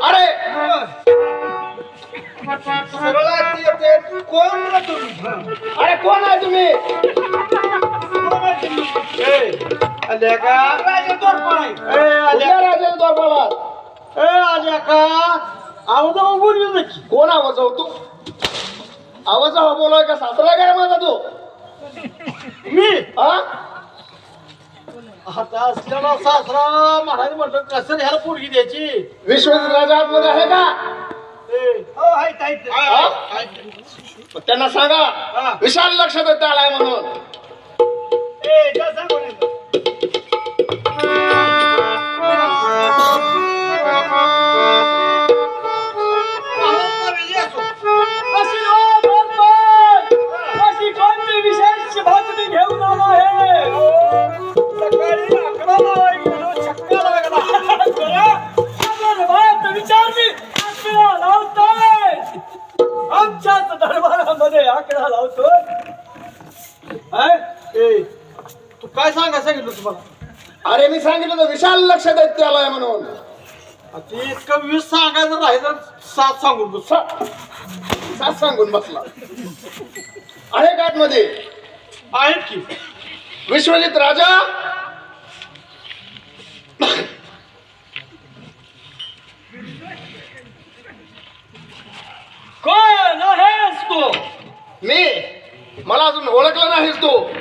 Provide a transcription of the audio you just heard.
अरे! कोण तुम्ही? अरे कोण आहे तुम्ही? आल्या का? राजा तोरपाळ आहे. ए, आल्या. कुठल्या राजाच्या दरबारात ए, आल्या का? आवाज बोलू नक्की कोण आवाज हो तू आवाज बोलाय का? सासरा काय माझा तू? मी हा आता असलेला सासरा महाराज म्हणतो कसं ह्याला पोरगी द्यायची विश्वजित राजा आतमध्ये आहे का ए, हो, आहेत, आहेत. हा? आहेत. त्यांना सांगा. विशाल लक्ष देत आलाय म्हणून आकडा तू काय सांगा सांगितलं तुम्हाला? अरे मी सांगितलं तर विशाल लक्ष देत आलाय म्हणून. ते इतकं वीस सांगायचं राहिलं सात सांगून बस. सात सांगून बसला. आहे का आतमध्ये आहेत की? विश्वजित राजा. कोण आहेस तू? मी? मला अजून ओळखलं नाहीस तू.